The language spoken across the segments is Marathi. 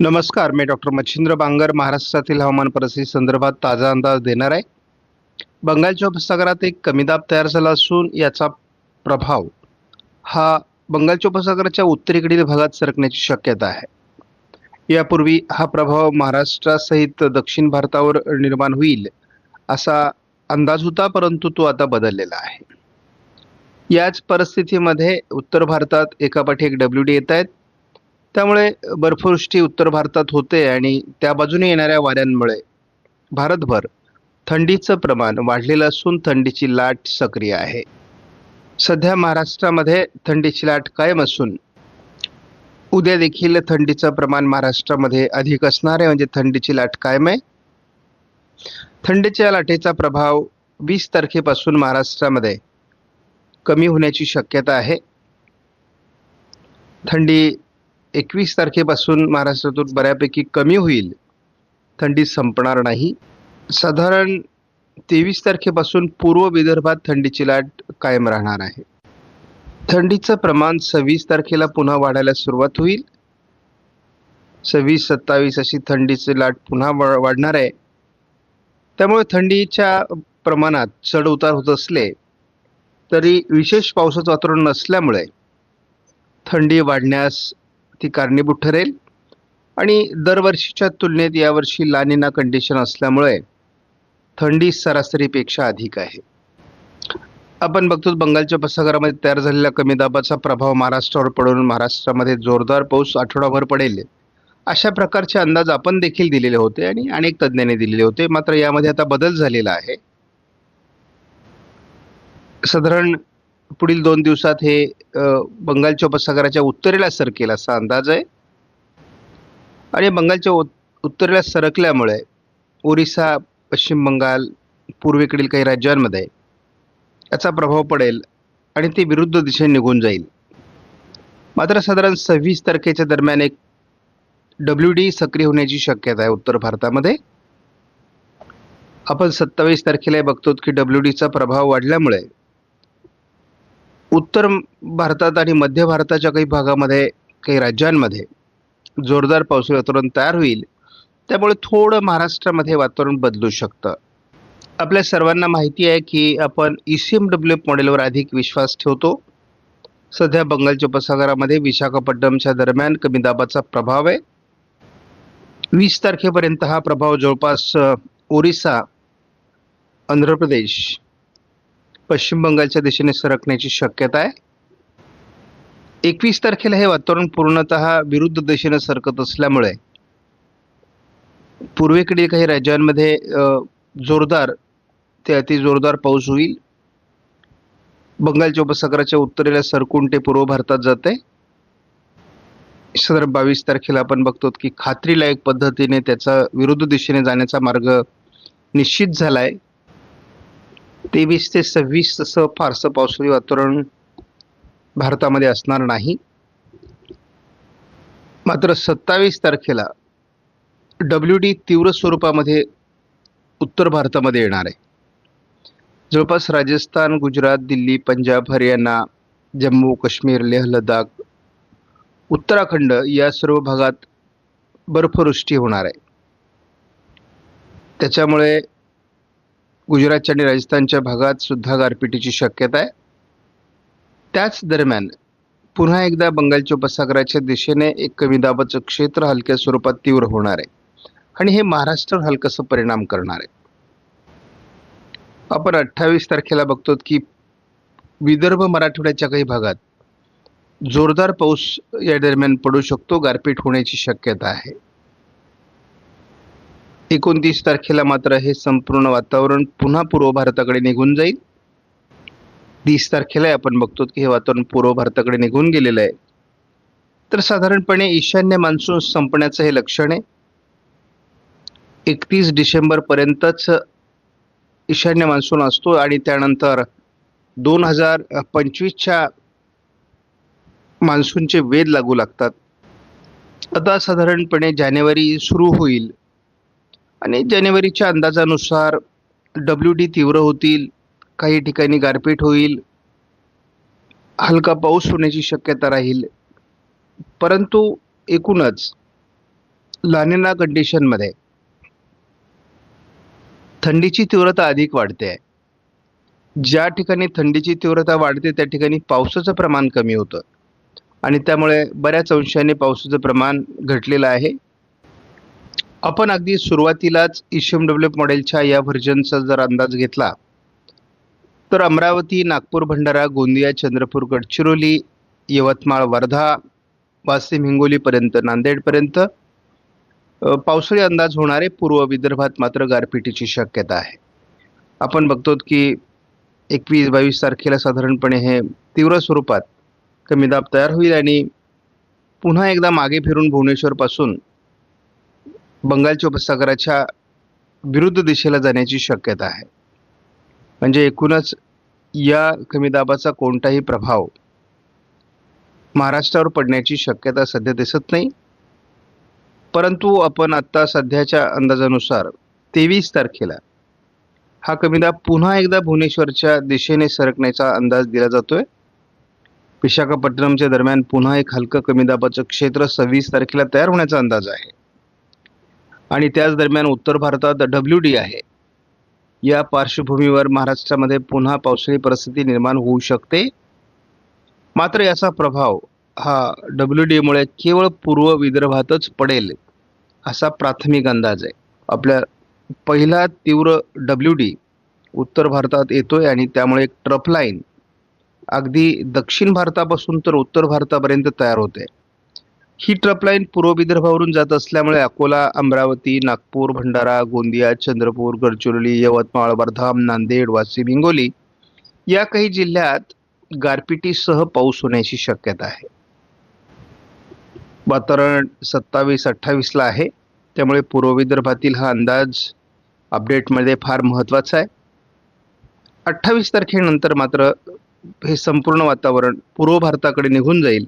नमस्कार मी डॉक्टर मच्छिंद्र बांगर महाराष्ट्रातील हवामान परिस्थिती संदर्भात ताजा अंदाज देणार आहे. बंगालच्या उपसागरात एक कमी दाब तयार झाला असून याचा प्रभाव हा बंगालच्या उपसागराच्या उत्तरेकडील भागात सरकण्याची शक्यता आहे. यापूर्वी हा प्रभाव महाराष्ट्रासहित दक्षिण भारतावर निर्माण होईल असा अंदाज होता परंतु तो आता बदललेला आहे. याच परिस्थितीमध्ये उत्तर भारतात एकापाठी एक डब्ल्यू डी येत आहेत. त्यामुळे बर्फवृष्टी उत्तर भारतात होते आणि त्या बाजूने येणाऱ्या वाऱ्यांमुळे भारतभर थंडीचं प्रमाण वाढलेलं असून थंडीची लाट सक्रिय आहे. सध्या महाराष्ट्रामध्ये थंडीची लाट कायम असून उद्या देखील थंडीचं प्रमाण महाराष्ट्रामध्ये अधिक असणार आहे म्हणजे थंडीची लाट कायम आहे. थंडीच्या लाटेचा प्रभाव वीस तारखेपासून महाराष्ट्रामध्ये कमी होण्याची शक्यता आहे. थंडी एकवीस तारखेपासून महाराष्ट्रातून बऱ्यापैकी कमी होईल थंडी संपणार नाही. साधारण तेवीस तारखेपासून पूर्व विदर्भात थंडीची लाट कायम राहणार आहे. थंडीचं प्रमाण सव्वीस तारखेला पुन्हा वाढायला सुरुवात होईल. सव्वीस सत्तावीस अशी थंडीची लाट पुन्हा वा- वाढणार आहे. त्यामुळे थंडीच्या प्रमाणात चढ उतार होत असले तरी विशेष पावसाचं वातावरण नसल्यामुळे थंडी वाढण्यास ती कारणीभूत ठरेल. आणि दरवर्षीच्या तुलनेत यावर्षी लानिना कंडिशन असल्यामुळे थंडी सरासरीपेक्षा अधिक आहे. आपण बघतो बंगालच्या उपसागरामध्ये तयार झालेल्या कमी दाबाचा प्रभाव महाराष्ट्रावर पडून महाराष्ट्रामध्ये जोरदार पाऊस आठवडाभर पडेल. अशा प्रकारचे अंदाज आपण देखील दिलेले होते आणि अनेक तज्ज्ञांनी दिलेले होते. मात्र यामध्ये आता बदल झालेला आहे. साधारण पुढील दोन दिवसात हे बंगालच्या उपसागराच्या उत्तरेला सरकेल असा अंदाज आहे. आणि बंगालच्या उत्तरेला सरकल्यामुळे ओरिसा पश्चिम बंगाल पूर्वेकडील काही राज्यांमध्ये याचा प्रभाव पडेल आणि ते विरुद्ध दिशेने निघून जाईल. मात्र साधारण सव्वीस तारखेच्या दरम्यान एक डब्ल्यू डी सक्रिय होण्याची शक्यता आहे उत्तर भारतामध्ये. आपण सत्तावीस तारखेला बघतो की डब्ल्यू डीचा प्रभाव वाढल्यामुळे उत्तर भारतात आणि मध्य भारताच्या काही भागामध्ये काही राज्यांमध्ये जोरदार पावसाळी वातावरण तयार होईल. त्यामुळे थोडं महाराष्ट्रामध्ये वातावरण बदलू शकतं. आपल्या सर्वांना माहिती आहे की आपण E C M W F मॉडेलवर अधिक विश्वास ठेवतो. सध्या बंगालच्या उपसागरामध्ये विशाखापट्टणमच्या दरम्यान कमी दाबाचा प्रभाव आहे. वीस तारखेपर्यंत हा प्रभाव जवळपास ओरिसा आंध्र प्रदेश पश्चिम बंगालच्या दिशेने सरकण्याची शक्यता आहे. एकवीस तारखेला हे वातावरण पूर्णतः विरुद्ध दिशेने सरकत असल्यामुळे पूर्वेकडील काही राज्यांमध्ये जोरदार ते अति जोरदार पाऊस होईल. बंगालच्या उपसागराच्या उत्तरेला सरकून ते पूर्व भारतात जाते. साधारण बावीस तारखेला आपण बघतो की खात्रीलायक पद्धतीने त्याचा विरुद्ध दिशेने जाण्याचा मार्ग निश्चित झालाय. तेवीस ते सव्वीस तसं फारसं पावसाळी वातावरण भारतामध्ये असणार नाही. मात्र सत्तावीस तारखेला डब्ल्यू डी तीव्र स्वरूपामध्ये उत्तर भारतामध्ये येणार आहे. जवळपास राजस्थान गुजरात दिल्ली पंजाब हरियाणा जम्मू काश्मीर लेह लडाख उत्तराखंड या सर्व भागात बर्फवृष्टी होणार आहे. त्याच्यामुळे गुजरातच्या आणि राजस्थानच्या भागात सुद्धा गारपिटीची शक्यता आहे. त्याच दरम्यान पुन्हा एकदा बंगालच्या उपसागराच्या दिशेने एक कमी दाबाचं क्षेत्र हलक्या स्वरूपात तीव्र होणार आहे. आणि हे महाराष्ट्रावर हलकसं परिणाम करणार आहे. आपण अठ्ठावीस तारखेला बघतो की विदर्भ मराठवाड्याच्या काही भागात जोरदार पाऊस या दरम्यान पडू शकतो गारपीट होण्याची शक्यता आहे. एकोणतीस तारखेला मात्र हे संपूर्ण वातावरण पुन्हा पूर्व भारताकडे निघून जाईल. तीस तारखेला आपण बघतो की हे वातावरण पूर्व भारताकडे निघून गेलेलं आहे. तर साधारणपणे ईशान्य मान्सून संपण्याचं हे लक्षण आहे. एकतीस डिसेंबरपर्यंतच ईशान्य मान्सून असतो आणि त्यानंतर दोन हजार पंचवीसच्या मान्सूनचे वेध लागू लागतात. आता साधारणपणे जानेवारी सुरू होईल. आणि जानेवारीच्या अंदाजानुसार डब्ल्यू डी तीव्र होतील काही ठिकाणी गारपीट होईल हलका पाऊस होण्याची शक्यता राहील. परंतु एकूणच लानेना कंडिशनमध्ये थंडीची तीव्रता अधिक वाढते. आहे ज्या ठिकाणी थंडीची तीव्रता वाढते त्या ठिकाणी पावसाचं प्रमाण कमी होतं. आणि त्यामुळे बऱ्याच अंशाने पावसाचं प्रमाण घटलेलं आहे. आपण अगदी सुरुवातीलाच ईशम डेव्हलप मॉडेलच्या या व्हर्जनचा जर अंदाज घेतला तर अमरावती नागपूर भंडारा गोंदिया चंद्रपूर गडचिरोली यवतमाळ वर्धा वाशिम हिंगोलीपर्यंत नांदेडपर्यंत पावसाळी अंदाज होणारे पूर्व विदर्भात मात्र गारपिटीची शक्यता आहे. आपण बघतो की एकवीस बावीस तारखेला साधारणपणे हे तीव्र स्वरूपात कमी दाब तयार होईल आणि पुन्हा एकदा मागे फिरून भुवनेश्वरपासून बंगालच्या उपसागराच्या विरुद्ध दिशेला जाण्याची शक्यता आहे. म्हणजे एकूणच या कमी दाबाचा कोणताही प्रभाव महाराष्ट्रावर पडण्याची शक्यता सध्या दिसत नाही. परंतु आपण आत्ता सध्याच्या अंदाजानुसार तेवीस तारखेला हा कमी दाब पुन्हा एकदा भुवनेश्वरच्या दिशेने सरकण्याचा अंदाज दिला जातोय. विशाखापट्टणमच्या दरम्यान पुन्हा एक हलकं कमी दाबाचं क्षेत्र सव्वीस तारखेला तयार होण्याचा अंदाज आहे. आणि त्याच दरम्यान उत्तर भारतात डब्ल्यू डी आहे. या पार्श्वभूमीवर महाराष्ट्रामध्ये पुन्हा पावसाळी परिस्थिती निर्माण होऊ शकते. मात्र याचा प्रभाव हा डब्ल्यू डीमुळे केवळ पूर्व विदर्भातच पडेल असा प्राथमिक अंदाज आहे. आपल्या पहिला तीव्र डब्ल्यू डी उत्तर भारतात येतोय आणि त्यामुळे एक ट्रफलाईन अगदी दक्षिण भारतापासून तर उत्तर भारतापर्यंत तयार होते. ही ट्रपलाईन पूर्व विदर्भावरून जात असल्यामुळे अकोला अमरावती नागपूर भंडारा गोंदिया चंद्रपूर गडचिरोली यवतमाळ वर्धा नांदेड वाशिम हिंगोली या काही जिल्ह्यात गारपिटीसह पाऊस होण्याची शक्यता आहे. वातावरण सत्तावीस अठ्ठावीसला आहे. त्यामुळे पूर्व विदर्भातील हा अंदाज अपडेटमध्ये फार महत्त्वाचा आहे. अठ्ठावीस तारखेनंतर मात्र हे संपूर्ण वातावरण पूर्व भारताकडे निघून जाईल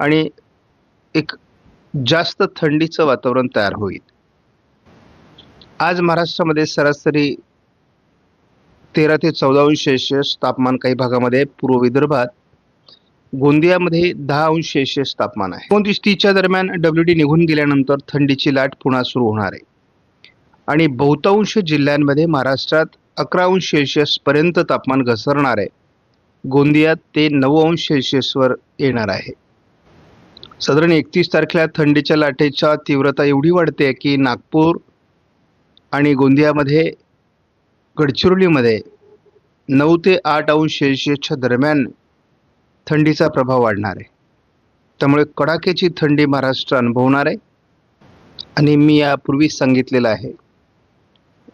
आणि एक जास्त थंडीचं वातावरण तयार होईल. आज महाराष्ट्रामध्ये सरासरी तेरा ते चौदा अंश सेल्सिअस तापमान काही भागामध्ये पूर्व विदर्भात गोंदियामध्ये दहा अंश सेल्सिअस तापमान आहे. एकोणतीस तीसच्या दरम्यान डब्ल्यू डी निघून गेल्यानंतर थंडीची लाट पुन्हा सुरू होणार आहे. आणि बहुतांश जिल्ह्यांमध्ये महाराष्ट्रात अकरा अंश सेल्सिअस पर्यंत तापमान घसरणार आहे. गोंदियात ते नऊ अंश सेल्सिअसवर येणार आहे. साधारण एकतीस तारखेला थंडीच्या लाटेच्या तीव्रता एवढी वाढते की नागपूर आणि गोंदियामध्ये गडचिरोलीमध्ये नऊ ते आठ अंश सेल्शियसच्या दरम्यान थंडीचा प्रभाव वाढणार आहे. त्यामुळे कडाक्याची थंडी महाराष्ट्र अनुभवणार आहे. आणि मी यापूर्वीच सांगितलेलं आहे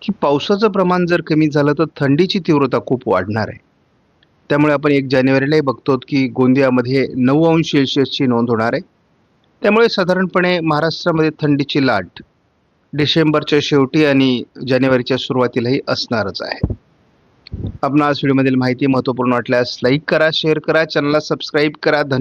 की पावसाचं प्रमाण जर कमी झालं तर थंडीची तीव्रता खूप वाढणार आहे. त्यामुळे आपण एक जानेवारीलाही बघतो की गोंदियामध्ये नऊ अंश सेल्शियसची नोंद होणार आहे. त्यामुळे साधारणपणे महाराष्ट्रामध्ये थंडीची लाट डिसेंबरच्या शेवटी आणि जानेवारीच्या सुरुवातीलाही असणारच आहे. आपण आज व्हिडिओमधील माहिती महत्त्वपूर्ण वाटल्यास लाईक करा शेअर करा चॅनलला सबस्क्राईब करा. धन्यवाद.